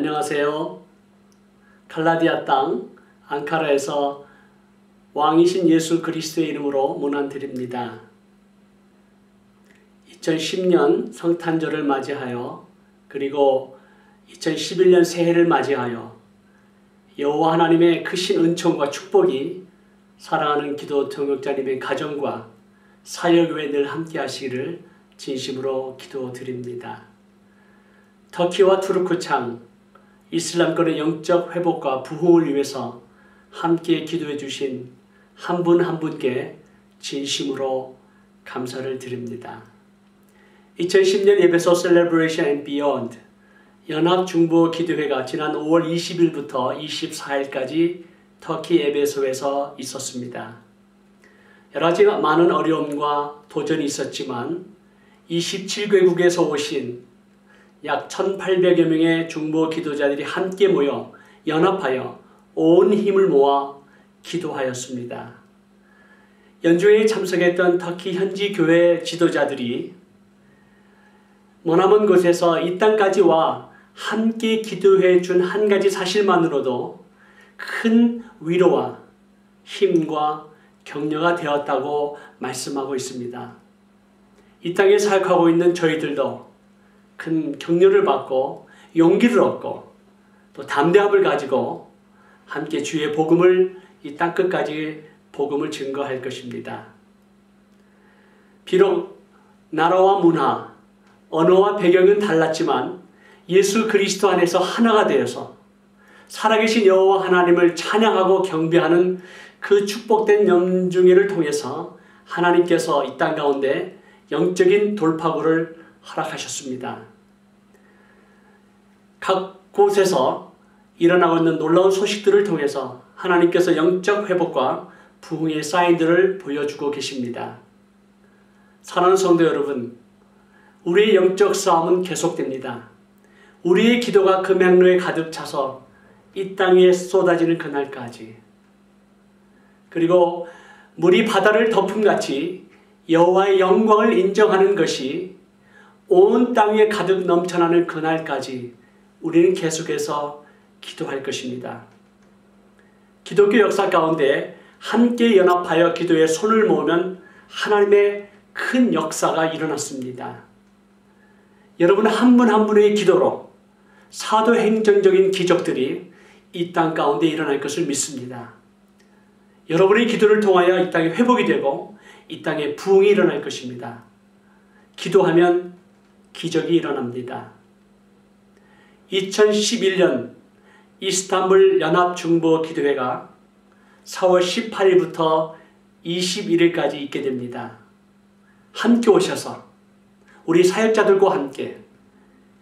안녕하세요. 칼라디아 땅 앙카라에서 왕이신 예수 그리스도의 이름으로 문안드립니다. 2010년 성탄절을 맞이하여 그리고 2011년 새해를 맞이하여 여호와 하나님의 크신 은총과 축복이 사랑하는 기도 동역자님의 가정과 사역에 늘 함께 하시기를 진심으로 기도드립니다. 터키와 투르크 창 이슬람권의 영적 회복과 부흥을 위해서 함께 기도해 주신 한 분한 한 분께 진심으로 감사를 드립니다. 2010년 예배소 셀레브레이션 앤 비욘드 연합 중보 기도회가 지난 5월 20일부터 24일까지 터키 예배소에서 있었습니다. 여러 가지 많은 어려움과 도전이 있었지만 27개국에서 오신 약 1,800여 명의 중보 기도자들이 함께 모여 연합하여 온 힘을 모아 기도하였습니다. 연주회에 참석했던 터키 현지 교회 지도자들이 머나먼 곳에서 이 땅까지 와 함께 기도해 준 한 가지 사실만으로도 큰 위로와 힘과 격려가 되었다고 말씀하고 있습니다. 이 땅에 사역하고 있는 저희들도 큰 격려를 받고 용기를 얻고 또 담대함을 가지고 함께 주의 복음을 이 땅 끝까지 복음을 증거할 것입니다. 비록 나라와 문화, 언어와 배경은 달랐지만 예수 그리스도 안에서 하나가 되어서 살아계신 여호와 하나님을 찬양하고 경배하는 그 축복된 염중회를 통해서 하나님께서 이 땅 가운데 영적인 돌파구를 허락하셨습니다. 각 곳에서 일어나고 있는 놀라운 소식들을 통해서 하나님께서 영적 회복과 부흥의 사인들을 보여주고 계십니다. 사랑하는 성도 여러분, 우리의 영적 싸움은 계속됩니다. 우리의 기도가 그 맥로에 가득 차서 이 땅에 쏟아지는 그날까지 그리고 물이 바다를 덮음같이 여호와의 영광을 인정하는 것이 온 땅에 가득 넘쳐나는 그날까지 우리는 계속해서 기도할 것입니다. 기독교 역사 가운데 함께 연합하여 기도에 손을 모으면 하나님의 큰 역사가 일어났습니다. 여러분 한 분 한 분의 기도로 사도행정적인 기적들이 이 땅 가운데 일어날 것을 믿습니다. 여러분의 기도를 통하여 이 땅에 회복이 되고 이 땅에 부흥이 일어날 것입니다. 기도하면 기적이 일어납니다. 2011년 이스탄불 연합중보 기도회가 4월 18일부터 21일까지 있게 됩니다. 함께 오셔서 우리 사역자들과 함께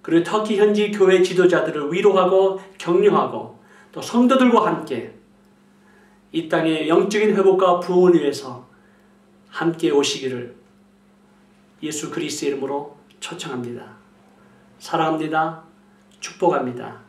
그리고 터키 현지 교회 지도자들을 위로하고 격려하고 또 성도들과 함께 이 땅의 영적인 회복과 부흥을 위해서 함께 오시기를 예수 그리스의 이름으로 초청합니다. 사랑합니다. 축복합니다.